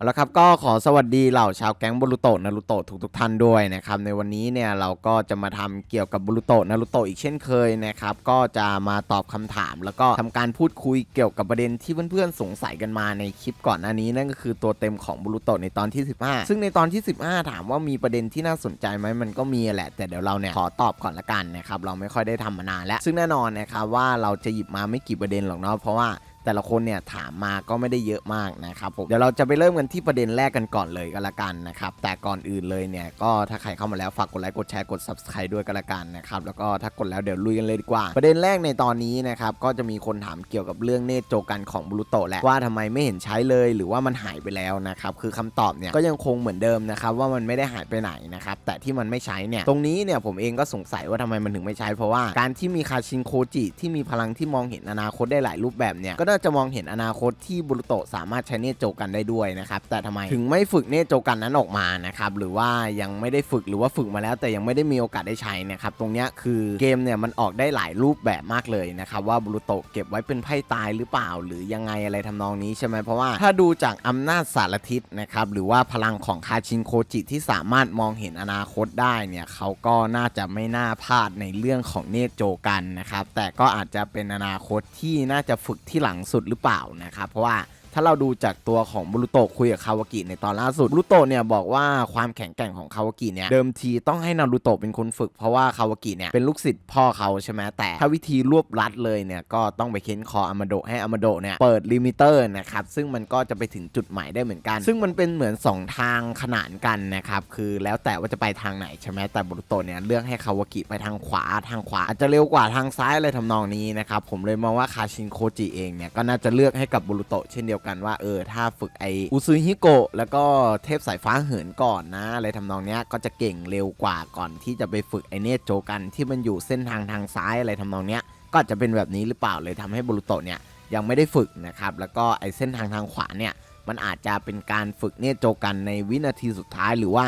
เอาละครับก็ขอสวัสดีเหล่าชาวแก๊งบรูโตะนารูโตะทุกทุกท่านด้วยนะครับในวันนี้เนี่ยเราก็จะมาทำเกี่ยวกับบรูโตะนารูโตะอีกเช่นเคยนะครับก็จะมาตอบคำถาม แล้วก็ทำการพูดคุยเกี่ยวกับประเด็นที่เพื่อนๆสงสัยกันมาในคลิปก่อนหน้านี้นั่นก็คือตัวเต็มของบรูโตะในตอนที่ 15 ซึ่งในตอนที่ 15 ถามว่ามีประเด็นที่น่าสนใจไหมมันก็มีแหละ แต่เดี๋ยวเราเนี่ยขอตอบก่อนละกันนะครับเราไม่ค่อยได้ทำมานานแล้วซึ่งแน่นอนนะครับว่าเราจะหยิบมาไม่กี่ประเด็นหรอกเนาะเพราะว่า แต่ละคนเนี่ยถามมาก็ไม่ได้เยอะมากนะครับผมเดี๋ยวเราจะไปเริ่มกันที่ประเด็นแรกกันก่อนเลยก็แล้วกันนะครับแต่ก่อนอื่นเลยเนี่ยก็ถ้าใครเข้ามาแล้วฝากกดไลค์กดแชร์กด subscribe ด้วยก็แล้วกันนะครับแล้วก็ถ้ากดแล้วเดี๋ยวลุยกันเลยดีกว่า ประเด็นแรกในตอนนี้นะครับก็จะมีคนถามเกี่ยวกับเรื่องเนตโจกันของบลูโตแหละว่าทำไมไม่เห็นใช้เลยหรือว่ามันหายไปแล้วนะครับคือคำตอบเนี่ยก็ยังคงเหมือนเดิมนะครับว่ามันไม่ได้หายไปไหนนะครับแต่ที่มันไม่ใช้เนี่ยตรงนี้เนี่ยผมเองก็สงสัยว่าทำไมมันถึงไม่ใช้เพราะว่าการที่มีคาชินโคจิที่มีพลังที่มองเห็นอนาคตได้หลายรูปแบบเนี่ยก็น่าจะมองเห็นอนาคตที่บุรุโตสามารถใช้เนตรโจกันได้ด้วยนะครับแต่ทำไมถึงไม่ฝึกเนตรโจกันนั้นออกมานะครับหรือว่ายังไม่ได้ฝึกหรือว่าฝึกมาแล้ว แต่ยังไม่ได้มีโอกาสได้ใช้นะครับตรงนี้คือเกมเนี่ยมันออกได้หลายรูปแบบมากเลยนะครับว่าบุรุโตเก็บไว้เป็นไพ่ตายหรือเปล่า หรือยังไงอะไรทำนองนี้ใช่ไหมเพราะว่าถ้าดูจากอำนาจสารทิศนะครับหรือว่าพลังของคาชินโคจิที่สามารถมองเห็นอนาคตได้เนี่ยเขาก็น่าจะไม่น่าพลาดในเรื่องของเนตรโจกันนะครับแต่ก็อาจจะเป็นอนาคตที่น่าจะฝึกที่หลังสุดหรือเปล่านะครับ เพราะว่า ถ้าเราดูจากตัวของบรูโตคุยกับคาวากิในตอนล่าสุดบรูโตเนี่ยบอกว่าความแข็งแกร่งของคาวากิเนี่ยเดิมทีต้องให้นารูโตเป็นคนฝึกเพราะว่าคาวากิเนี่ยเป็นลูกศิษย์พ่อเขาใช่ไหมแต่ถ้าวิธีรวบรัดเลยเนี่ยก็ต้องไปเค้นคออามาโดะให้อามาโดะเนี่ยเปิดลิมิเตอร์นะครับซึ่งมันก็จะไปถึงจุดหมายได้เหมือนกัน ซึ่งมันเป็นเหมือน 2 ทางขนานกันนะครับคือแล้วแต่ว่าจะไปทางไหนใช่ไหมแต่บรูโตเนี่ยเลือกให้คาวากิไปทางขวาทางขวาอาจจะเร็วกว่าทางซ้ายอะไรทำนองนี้นะครับผมเลยมองว่าคาชินโคจิเองเนี่ยก็น่าจะเลือกให้กับบรูโตเช่นเดียวกันว่าเออถ้าฝึกไออุซุฮิโกะแล้วก็เทพสายฟ้าเหินก่อนนะอะไรทำนองเนี้ยก็จะเก่งเร็วกว่าก่อนที่จะไปฝึกไอเนตโจกันที่มันอยู่เส้นทางทางซ้ายอะไรทำนองเนี้ยก็จจะเป็นแบบนี้หรือเปล่าเลยทำให้บรูโตเนี่ยยังไม่ได้ฝึกนะครับแล้วก็ไอเส้นทางทางขวาเนี่ยมันอาจจะเป็นการฝึกเนตโจกันในวินาทีสุดท้ายหรือว่า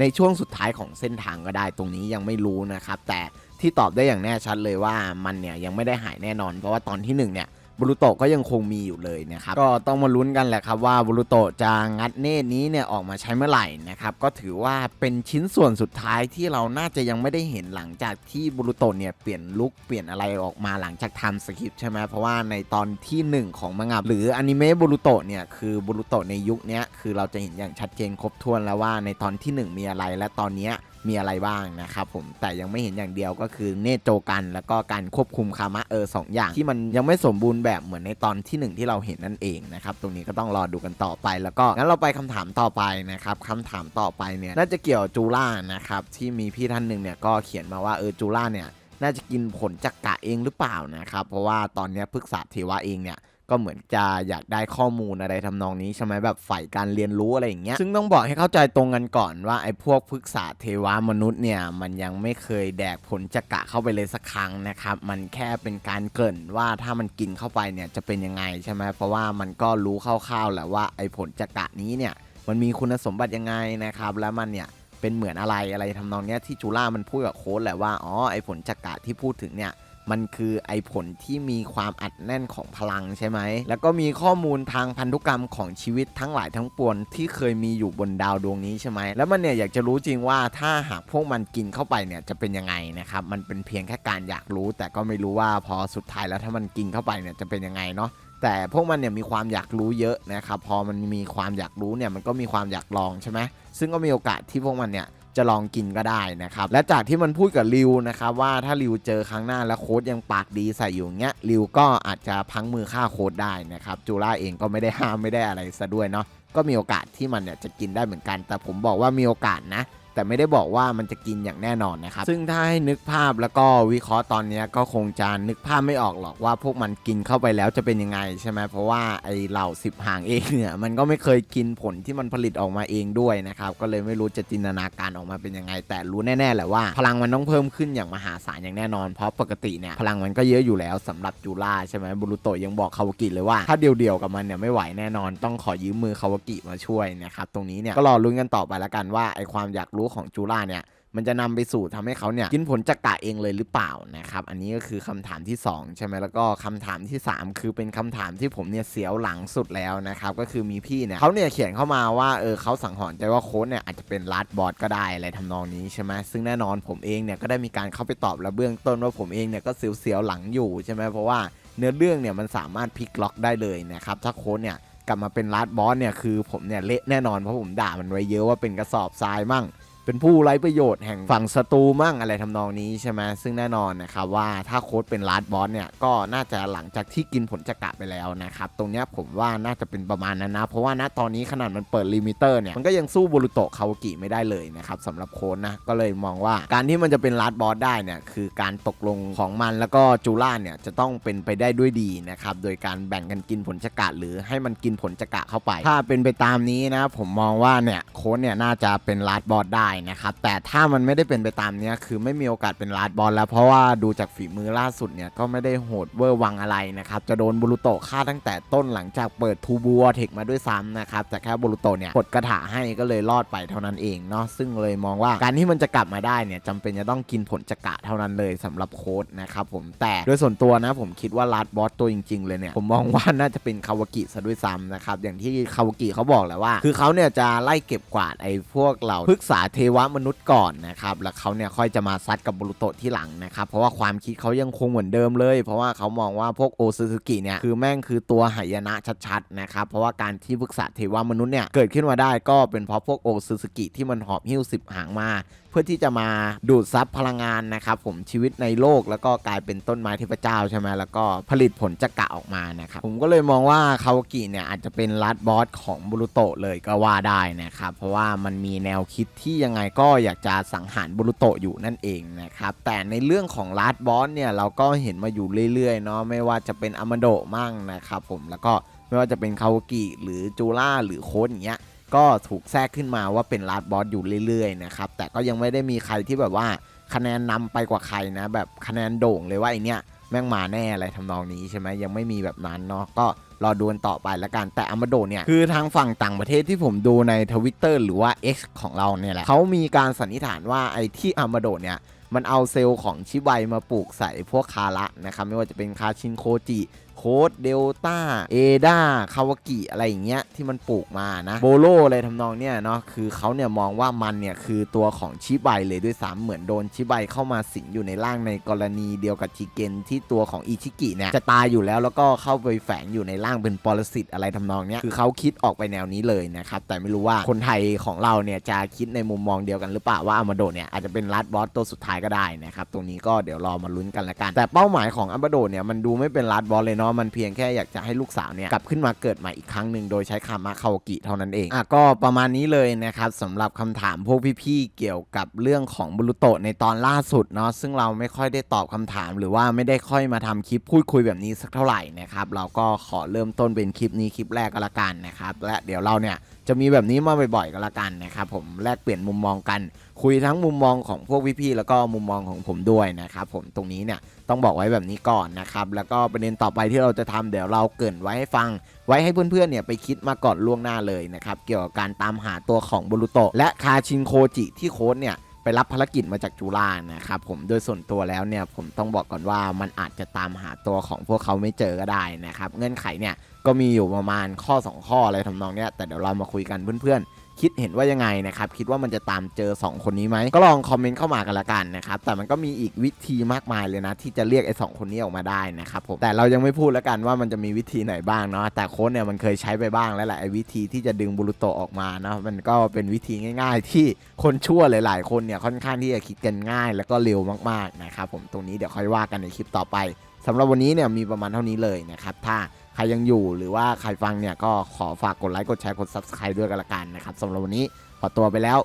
ในช่วงสุดท้ายของเส้นทางก็ได้ตรงนี้ยังไม่รู้นะครับแต่ที่ตอบได้อย่างแน่ชัดเลยว่ามันเนี่ยยังไม่ได้หายแน่นอน เพราะว่าตอนที่หนึ่งเนี่ย บรูโตก็ยังคงมีอยู่เลยนะครับก็ต้องมาลุ้นกันแหละครับว่าบรูโตจะงัดเนตนี้เนี่ยออกมาใช้เมื่อไหร่นะครับก็ถือว่าเป็นชิ้นส่วนสุดท้ายที่เราน่าจะยังไม่ได้เห็นหลังจากที่บรูโตเนี่ยเปลี่ยนลุคเปลี่ยนอะไรออกมาหลังจากทำสคริปต์ใช่ไหมเพราะว่าในตอนที่หนึ่งของมังงะหรืออนิเมะบรูโตเนี่ยคือบรูโตในยุคนี้คือเราจะเห็นอย่างชัดเจนครบถ้วนแล้วว่าในตอนที่หนึ่งมีอะไรและตอนนี้ มีอะไรบ้างนะครับผมแต่ยังไม่เห็นอย่างเดียวก็คือเนตรโจกันแล้วก็การควบคุมคามะเออสองอย่าง ที่มันยังไม่สมบูรณ์แบบเหมือนในตอนที่หนึ่งที่เราเห็นนั่นเองนะครับตรงนี้ก็ต้องรอดูกันต่อไป แล้วก็งั้นเราไปคำถามต่อไปนะครับคำถามต่อไปเนี่ยน่าจะเกี่ยวกับจูล่านะครับที่มีพี่ท่านหนึ่งเนี่ยก็เขียนมาว่าเออจูล่าเนี่ยน่าจะกินผลจักกะเองหรือเปล่านะครับเพราะว่าตอนเนี้ยพฤกษาเทวะเองเนี่ย ก็เหมือนจะอยากได้ข้อมูลอะไรทำนองนี้ใช่ไหมแบบฝ่ายการเรียนรู้อะไรอย่างเงี้ยซึ่งต้องบอกให้เข้าใจตรงกันก่อนว่าไอ้พวกพฤกษาเทวามนุษย์เนี่ยมันยังไม่เคยแดกผลจักระเข้าไปเลยสักครั้งนะครับมันแค่เป็นการเกริ่นว่าถ้ามันกินเข้าไปเนี่ยจะเป็นยังไงใช่ไหมเพราะว่ามันก็รู้คร่าวๆแหละว่าไอ้ผลจักระนี้เนี่ยมันมีคุณสมบัติยังไงนะครับแล้วมันเนี่ยเป็นเหมือนอะไรอะไรทำนองเนี้ยที่จูล่ามันพูดกับโค้ดแหละว่าอ๋อไอ้ผลจักระที่พูดถึงเนี่ย มันคือไอผลที่มีความอัดแน่นของพลังใช่ไหม แล้วก็มีข้อมูลทางพันธุกรรมของชีวิตทั้งหลายทั้งปวงที่เคยมีอยู่บนดาวดวงนี้ใช่ไหม แล้วมันเนี่ยอยากจะรู้จริงว่าถ้าหากพวกมันกินเข้าไปเนี่ยจะเป็นยังไงนะครับ มันเป็นเพียงแค่การอยากรู้ แต่ก็ไม่รู้ว่าพอสุดท้ายแล้วถ้ามันกินเข้าไปเนี่ยจะเป็นยังไงเนาะแต่พวกมันเนี่ยมีความอยากรู้เยอะนะครับ พอมันมีความอยากรู้เนี่ยมันก็มีความอยากลองใช่ไหมซึ่งก็มีโอกาสที่พวกมันเนี่ย จะลองกินก็ได้นะครับ และจากที่มันพูดกับริวนะครับว่าถ้าริวเจอครั้งหน้าแล้วโค้ดยังปากดีใส่อยู่เงี้ยริวก็อาจจะพังมือฆ่าโค้ดได้นะครับจูล่าเองก็ไม่ได้ห้ามไม่ได้อะไรซะด้วยเนาะก็มีโอกาสที่มันเนี่ยจะกินได้เหมือนกัน แต่ผมบอกว่ามีโอกาสนะ แต่ไม่ได้บอกว่ามันจะกินอย่างแน่นอนนะครับ ซึ่งถ้าให้นึกภาพแล้วก็วิเคราะห์ตอนนี้ก็คงจะนึกภาพไม่ออกหรอกว่าพวกมันกินเข้าไปแล้วจะเป็นยังไงใช่ไหมเพราะว่าไอเหล่าสิบหางเองเนี่ยมันก็ไม่เคยกินผลที่มันผลิตออกมาเองด้วยนะครับก็เลยไม่รู้จะจินตนาการออกมาเป็นยังไง แต่รู้แน่ๆแหละว่า พลังมันต้องเพิ่มขึ้นอย่างมหาศาลอย่างแน่นอน เพราะปกติเนี่ยพลังมันก็เยอะอยู่แล้วสำหรับจูล่าใช่ไหมบุรุโตยังบอกคาวากิเลยว่าถ้าเดียวๆกับมันเนี่ยไม่ไหวแน่นอน ต้องขอยืมมือคาวากิมาช่วยนะครับตรงนี้เนี่ยก็รอลุ้นกันต่อไปละกันว่าไอความอยากรู้ของจูล่าเนี่ยมันจะนำไปสู่ทำให้เขาเนี่ยกินผลจักระเองเลยหรือเปล่านะครับอันนี้ก็คือคำถามที่ 2 ใช่ไหมแล้วก็คำถามที่ 3 คือเป็นคำถามที่ผมเนี่ยเสียวหลังสุดแล้วนะครับก็คือมีพี่เนี่ยเขาเนี่ยเขียนเข้ามาว่าเออเขาสังหรณ์ใจว่าโค้ดเนี่ยอาจจะเป็นลัดบอสก็ได้อะไรทำนองนี้ใช่ไหมซึ่งแน่นอนผมเองเนี่ยก็ได้มีการเข้าไปตอบแล้วเบื้องต้นว่าผมเองเนี่ยก็เสียวๆหลังอยู่ใช่ไหมเพราะว่าเนื้อเรื่องเนี่ยมันสามารถพลิกล็อกได้เลยนะครับถ้าโค้ดเนี่ยกลับมาเป็นลาดบอสเนี่ยคือผมเนี่ยเละแน่นอนเพราะผมด่ามันไว้เยอะว่าเป็นกระสอบทรายมั่ง เป็นผู้ไร้ประโยชน์แห่งฝั่งศัตรูมั่งอะไรทำนองนี้ใช่ไหมซึ่งแน่นอนนะครับว่าถ้าโค้ดเป็นลาดบอสเนี่ยก็น่าจะหลังจากที่กินผลจักระไปแล้วนะครับตรงนี้ผมว่าน่าจะเป็นประมาณนั้นนะ เพราะว่าณตอนนี้ขนาดมันเปิดลิมิเตอร์เนี่ยมันก็ยังสู้บูรุโตะคาวากิไม่ได้เลยนะครับสำหรับโค้ดนะก็เลยมองว่าการที่มันจะเป็นลาดบอสได้เนี่ยคือการตกลงของมันแล้วก็จูล่าเนี่ยจะต้องเป็นไปได้ด้วยดีนะครับโดยการแบ่งกันกินผลจักระหรือให้มันกินผลจักระเข้าไป ถ้าเป็นไปตามนี้นะผมมองว่าเนี่ยโค้ดเนี่ยน่าจะเป็นลาดบอสได้นะครับแต่ถ้ามันไม่ได้เป็นไปตามเนี้ยคือไม่มีโอกาสเป็นลาดบอสแล้ว เพราะว่าดูจากฝีมือล่าสุดเนี่ยก็ไม่ได้โหดเวอร์วังอะไรนะครับจะโดนบูรุโตฆ่าตั้งแต่ต้นหลังจากเปิดทูบัวเทคมาด้วยซ้ำนะครับแต่แค่บูรุโตเนี่ยกดกระถาให้ก็เลยรอดไปเท่านั้นเองเนาะซึ่งเลยมองว่าการที่มันจะกลับมาได้เนี่ยจำเป็นจะต้องกินผลจักระเท่านั้นเลยสำหรับโค้ดนะครับผมแต่โดยส่วนตัวนะผมคิดว่าลาดบอสตัวจริง ๆ เลยเนี่ยผมมองว่าน่าจะเป็นคาวากิซะด้วยซ้ำนะครับอย่างที่คาวากิเขาบอกแหละว่า คือเขาเนี่ยจะไล่เก็บกวาดไอ้พวกเหล่าพฤกษาเทวมนุษย์ก่อนนะครับแล้วเขาเนี่ยค่อยจะมาซัดกับบุรุโตที่หลังนะครับเพราะว่าความคิดเขายังคงเหมือนเดิมเลย เพราะว่าเขามองว่าพวกโอซูซูกิเนี่ยคือแม่งคือตัวหายนะชัดๆนะครับเพราะว่าการที่พึกษาเทวมนุษย์เนี่ยเกิดขึ้นมาได้ก็เป็นเพราะพวกโอซูซูกิที่มันหอบหิ้วสิบหางมา เพื่อที่จะมาดูดซับพลังงานนะครับผมชีวิตในโลกแล้วก็กลายเป็นต้นไม้เทพเจ้าใช่ไหมแล้วก็ผลิตผลจักระออกมานะครับผมก็เลยมองว่าคาวากิเนี่ยอาจจะเป็นลัดบอสของบุรุโตะเลยก็ว่าได้นะครับเพราะว่ามันมีแนวคิดที่ยังไงก็อยากจะสังหารบุรุโตะอยู่นั่นเองนะครับแต่ในเรื่องของลัดบอสเนี่ยเราก็เห็นมาอยู่เรื่อยๆเนาะไม่ว่าจะเป็นอามาโดมั่งนะครับผมแล้วก็ไม่ว่าจะเป็นคาวากิหรือจูล่าหรือโค้ดอย่างเงี้ย ก็ถูกแทรกขึ้นมาว่าเป็นลาดบอสอยู่เรื่อยๆนะครับแต่ก็ยังไม่ได้มีใครที่แบบว่าคะแนนนำไปกว่าใครนะแบบคะแนนโด่งเลยว่าไอเนี้ยแม่งมาแน่อะไรทำนองนี้ใช่ไหมยังไม่มีแบบนั้นเนาะก็รอดูกันต่อไปละกันแต่อามาโดเนี่ยคือทางฝั่งต่างประเทศที่ผมดูในทวิตเตอร์หรือว่า X ของเราเนี่ยแหละเขามีการสันนิษฐานว่าไอที่อามาโดเนี่ยมันเอาเซลล์ของชิไบมาปลูกใส่พวกคาระนะครับไม่ว่าจะเป็นคาชินโคจิ โค้ดเดลต้าเอดาคาวากิอะไรอย่างเงี้ยที่มันปลูกมานะโบโลอะไรทำนองเนี้ยเนาะคือเขาเนี่ยมองว่ามันเนี่ยคือตัวของชิไบเลยด้วยซ้ำเหมือนโดนชิไบเข้ามาสิงอยู่ในร่างในกรณีเดียวกับชิเกนที่ตัวของอิชิกิเนี่ยจะตายอยู่แล้วแล้วก็เข้าไปแฝงอยู่ในร่างเป็นปรสิตอะไรทำนองเนี้ยคือเขาคิดออกไปแนวนี้เลยนะครับแต่ไม่รู้ว่าคนไทยของเราเนี่ยจะคิดในมุมมองเดียวกันหรือเปล่าว่าอามาโดเนี่ยอาจจะเป็นลัดบอสตัวสุดท้ายก็ได้นะครับตรงนี้ก็เดี๋ยวรอมาลุ้นกันละกัน แต่เป้าหมายของอามาโดเนี่ยมันดูไม่เป็นลัดบอสเลยเนาะมันเพียงแค่อยากจะให้ลูกสาวเนี่ยกลับขึ้นมาเกิดใหม่อีกครั้งหนึ่งโดยใช้คามาคาวกิเท่านั้นเองอะก็ประมาณนี้เลยนะครับสำหรับคำถามพวกพี่ๆเกี่ยวกับเรื่องของบุรุโตะในตอนล่าสุดเนาะซึ่งเราไม่ค่อยได้ตอบคำถาม หรือว่าไม่ได้ค่อยมาทำคลิปพูดคุยแบบนี้สักเท่าไหร่นะครับเราก็ขอเริ่มต้นเป็นคลิปนี้คลิปแรกก็แล้วกันนะครับและเดี๋ยวเราเนี่ยจะมีแบบนี้มาบ่อยๆก็แล้วกันนะครับผมแลกเปลี่ยนมุมมองกัน คุยทั้งมุมมองของพวกพี่ๆแล้วก็มุมมองของผมด้วยนะครับผมตรงนี้เนี่ย ต้องบอกไว้แบบนี้ก่อนนะครับ แล้วก็ประเด็นต่อไปที่เราจะทำเดี๋ยวเราเกินไว้ให้ฟัง ไว้ให้เพื่อนๆเนี่ยไปคิดมาก่อนล่วงหน้าเลยนะครับ เกี่ยวกับการตามหาตัวของบุรุโตและคาชินโคจิที่โค้ดเนี่ยไปรับภารกิจมาจากจุฬานะครับผมโดยส่วนตัวแล้วเนี่ยผมต้องบอกก่อนว่ามันอาจจะตามหาตัวของพวกเขาไม่เจอก็ได้นะครับ เงื่อนไขเนี่ยก็มีอยู่ประมาณข้อ 2 ข้ออะไรทำนองเนี้ยแต่เดี๋ยวเรามาคุยกันเพื่อนๆ คิดเห็นว่ายังไงนะครับ คิดว่ามันจะตามเจอ 2 คนนี้ไหม ก็ลองคอมเมนต์เข้ามากันละกันนะครับ แต่มันก็มีอีกวิธีมากมายเลยนะ ที่จะเรียกไอ้สคนนี้ออกมาได้นะครับผมแต่เรายังไม่พูดแล้วกันว่ามันจะมีวิธีไหนบ้างเนาะแต่โค้ดเนี่ยมันเคยใช้ไปบ้างแล้วแหละไอ้วิธีที่จะดึงบุรุโตออกมาเนาะมันก็เป็นวิธีง่าย ๆ ที่คนชั่วหลาย ๆ คนเนี่ยค่อนข้างที่จะคิดกันง่าย แล้วก็เร็วมากๆนะครับผมตรงนี้เดี๋ยวค่อยว่ากันในคลิปต่อไปสำหรับวันนี้เนี่ยมีประมาณเท่านี้เลยนะครับถ้า ใครยังอยู่หรือว่าใครฟังเนี่ยก็ขอฝากกดไลค์กดแชร์กด subscribe ด้วยกันละกันนะครับสำหรับวันนี้ขอตัวไปแล้ว